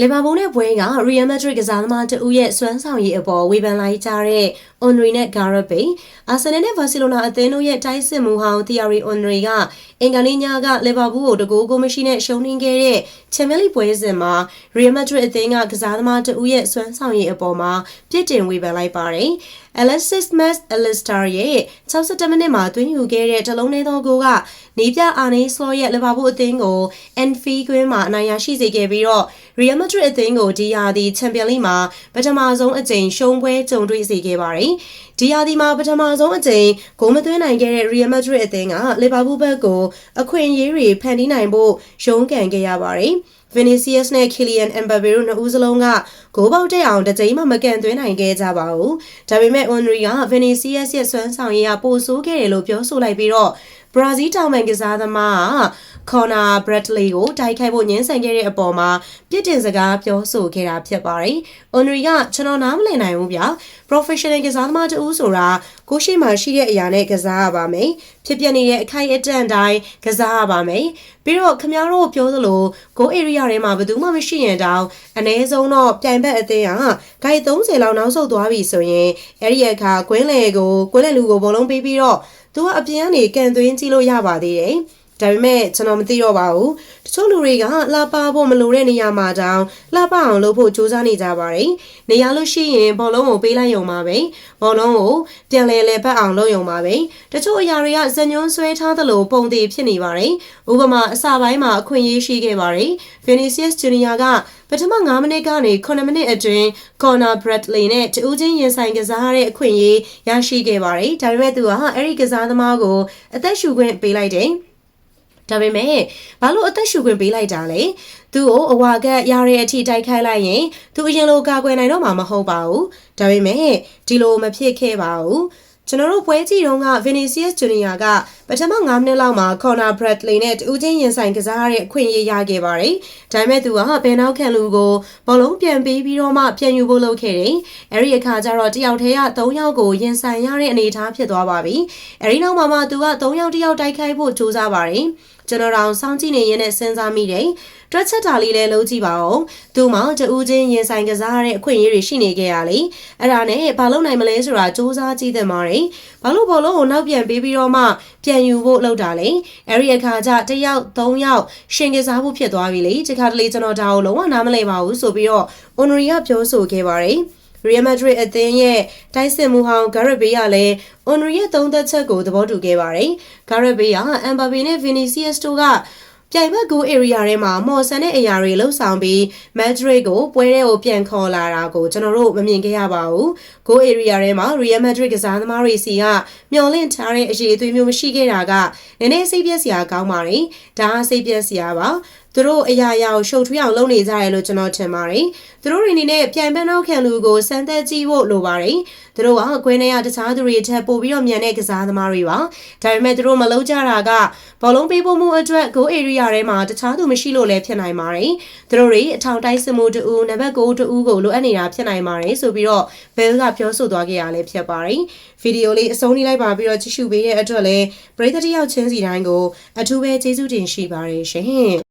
လီဗာပူးနဲ့ဘွဲကရီယယ်မက်ဒရစ်ကစားသမားတဦးရဲ့စွမ်းဆောင်ရည်အပေါ်ဝေဖန်လိုက်ကြတဲ့ Onri နဲ့ Garabe အာဆင်နယ်နဲ့ဘာစီလိုနာအသင်းတို့ရဲ့တိုက်စစ်မှုဟောင်း Thierry Onri ကအင်္ဂါနေ့ညကလီဗာပူးကိုတကူကိုမရှိနဲ့ရှုံးနိမ့်ခဲ့တဲ့ချန်ပီယံလိပွဲစဉ်မှာရီယယ်မက်ဒရစ်အသင်းကကစားသမားတဦးရဲ့စွမ်းဆောင်ရည်အပေါ်မှာပြစ်တင်ဝေဖန်လိုက်ပါတယ်။ Alexis Max Alistair ရဲ့62မိနစ်မှာသွင်းယူခဲ့တဲ့တလုံးသေးသောဂိုးကနေပြအာနေစလောရဲ့လီဗာပူးအသင်းကို Anfield ကွင်းမှာအနိုင်ရရှိစေခဲ့ပြီးတော့ Real Madrid အသင်းကိုဒီယာဒီချန်ပီယံလိမှာပထမဆုံးအကြိမ်ရှုံးပွဲကြုံတွေ့စေခဲ့ပါတယ်။ဒီယာဒီမှာပထမဆုံးအကြိမ်ဂိုးမသွင်းနိုင်ခဲ့တဲ့ Real Madrid အသင်းကလီဗာပူးဘက်ကိုအခွင့်အရေးတွေဖန်တီးနိုင်ဖို့ရုန်းကန်ခဲ့ရပါတယ်။ Vinicius နဲ့ Kylian Mbappe တို့နှစ်ဦးစလုံးကဂိုးပေါက်တက်အောင်တစ်ကြိမ်မှမကန်သွင်းနိုင်ခဲ့ကြပါဘူး။ဒါပေမဲ့ Henry က Vinicius ရဲ့စွမ်းဆောင်ရည်ကပိုဆိုးခဲ့တယ်လို့ပြောဆိုလိုက်ပြီးတော့ ဘရာဇီးတောင်ပန်ကစားသမားက Connor Bradley ကိုတိုက်ခိုက်ဖို့ညှင်းဆန်ခဲ့တဲ့အပေါ်မှာပြစ်တင်စကားပြောဆိုခဲ့တာဖြစ်ပါတယ်။ Henry ကကျွန်တော်နားမလည်နိုင်ဘူးဗျာ။ Professional ကစားသမားတူဆိုတာကိုရှိမှရှိတဲ့အရာနဲ့ကစားရပါမယ်။ဖြစ်ပျက်နေတဲ့အခိုက်အတန့်တိုင်းကစားရပါမယ်။ပြီးတော့ခင်ဗျားတို့ပြောသလို go area ထဲမှာဘယ်သူမှမရှိရင်တောင်အ ਨੇ ဆုံးတော့ပြိုင်ဘက်အသင်းကဂိုက်30လောက်နောက်ဆုတ်သွားပြီဆိုရင်အဲ့ဒီအခါကွင်းလေကိုကွင်းလေလူကိုဘောလုံးပေးပြီးတော့ သူကအပြင်ကနေကန်သွင်းကြည့်လို့ရပါသေးတယ် ဒါပေမဲ့ကျွန်တော်မသိတော့ပါဘူးတချို့လူတွေကလှပဖို့မလိုတဲ့နေရာမှာတောင်လှပအောင်လုပ်ဖို့ကြိုးစားနေကြပါတယ်နေရာလို့ရှိရင်ဘောလုံးကိုပေးလိုက်ရုံပါပဲဘောလုံးကိုပြန်လဲလဲပတ်အောင်လုပ်ရုံပါပဲတချို့အရာတွေကဇညွန်းဆွဲထားသလိုပုံသေးဖြစ်နေပါတယ်ဥပမာအစပိုင်းမှာအခွင့်အရေးရှိခဲ့ပါတယ် Vinicius Junior ကပထမ9မိနစ်ကနေ9မိနစ်အတွင်း Connor Bradley နဲ့တဦးချင်းရင်ဆိုင်ကစားတဲ့အခွင့်အရေးရရှိခဲ့ပါတယ်ဒါပေမဲ့သူကအဲ့ဒီကစားသမားကိုအသက်ရှူခွင့်ပေးလိုက်တယ် ဒါပေမဲ့ဘာလို့အသက်ရှူခွင့်ပေးလိုက်တာလဲသူ့ကိုအဝါကက်ရတဲ့အထိတိုက်ခိုက်လိုက်ရင်သူအရင်လိုကာကွယ်နိုင်တော့မှာမဟုတ်ပါဘူးဒါပေမဲ့ဒီလိုမဖြစ်ခဲ့ပါဘူးကျွန်တော်တို့ပွဲကြည့်တုန်းက Vinicius Junior ကပထမ9မိနစ်လောက်မှာ Connor Bradley နဲ့တူးချင်းရင်ဆိုင်ကစားရတဲ့အခွင့်အရေးရခဲ့ပါတယ်။ဒါပေမဲ့သူကဘယ်နောက်ခံလူကိုဘောလုံးပြန်ပေးပြီးတော့မှပြန်ယူဖို့လုပ်ခဲ့တယ်။အဲဒီအခါကျတော့တယောက်တည်းက3ယောက်ကိုရင်ဆိုင်ရတဲ့အနေအထားဖြစ်သွားပါပြီ။အဲဒီနောက်မှာမှသူက3ယောက်တယောက်တိုက်ခိုက်ဖို့ကြိုးစားပါတယ်။ ကျွန်တော်တောင်စောင့်ကြည့်နေရင်းနဲ့စဉ်းစားမိတယ်။တွက်ချက်တာလေးလည်းလုံးကြည့်ပါဦး။သူ့မှာတူးချင်းရင်ဆိုင်ကစားရတဲ့အခွင့်အရေးတွေရှိနေခဲ့ရလေ။အဲ့ဒါနဲ့ဘာလို့နိုင်မလဲဆိုတာစူးစမ်းကြည့်သင့်ပါတယ်။ဘာလို့ဘောလုံးကိုနောက်ပြန်ပေးပြီးတော့မှပြန်ယူဖို့လုပ်တာလဲ။အဲ့ဒီအခါကျတယောက်၃ယောက်ရှင်ကစားဖို့ဖြစ်သွားပြီလေ။ဒီခါတလေကျွန်တော်ဒါကိုလုံးဝနားမလည်ပါဘူးဆိုပြီးတော့ Onri ကပြောဆိုခဲ့ပါတယ်။ Real Madrid အသင်းရဲ့တိုက်စစ်မှုဟောင်း Gareth Bale ကလည်း Henry ရဲ့သုံးသက်ချက်ကိုသဘောတူခဲ့ပါတယ်။ Gareth Bale က Mbappe နဲ့ Vinicius တို့ကပြိုင်ဘက်ကို area ထဲမှာမော်ဆန်တဲ့အရာတွေလှုပ်ဆောင်ပြီး Madrid ကိုပွဲထဲကိုပြန်ခေါ်လာတာကိုကျွန်တော်တို့မမြင်ခဲ့ရပါဘူး။ Go area ထဲမှာ Real Madrid ကစားသမားတွေစီကမျော်လင့်ထားတဲ့အရေးအသွေးမျိုးမရှိခဲ့တာကနည်းနည်းစိတ်ပြက်စရာကောင်းပါတယ်။ဒါကစိတ်ပြက်စရာပါ။သူတို့အရာရာကိုရှုပ်ထွေးအောင်လုပ်နေကြတယ်လို့ကျွန်တော်ထင်ပါတယ်။သူတို့တွေအနေနဲ့ပြိုင်ဘက်နောက်ခံလူကိုစမ်းသပ်ကြည့်ဖို့လိုပါတယ်။သူတို့ကကွင်းထဲကတခြားသူတွေထက်ပိုပြီးတော့မြန်တဲ့ကစားသမားတွေပါ။ဒါပေမဲ့သူတို့မလုပ်ကြတာကဘောလုံးပေးဖို့မှုအတွက် go area ထဲမှာတခြားသူမရှိလို့လည်းဖြစ်နိုင်ပါတယ်။သူတို့တွေအထောင်တိုက်စမှုတူနံပါတ်9တူကိုလိုအပ်နေတာဖြစ်နိုင်ပါတယ်ဆိုပြီးတော့ Bell ကပြောဆိုသွားခဲ့ရလဲဖြစ်ပါတယ်။ဗီဒီယိုလေးအဆုံးထိလိုက်ပါပြီးတော့ကြည့်ရှုပေးတဲ့အတွက်လည်းပရိသတ်တယောက်ချင်းစီတိုင်းကိုအထူးပဲကျေးဇူးတင်ရှိပါတယ်ရှင်။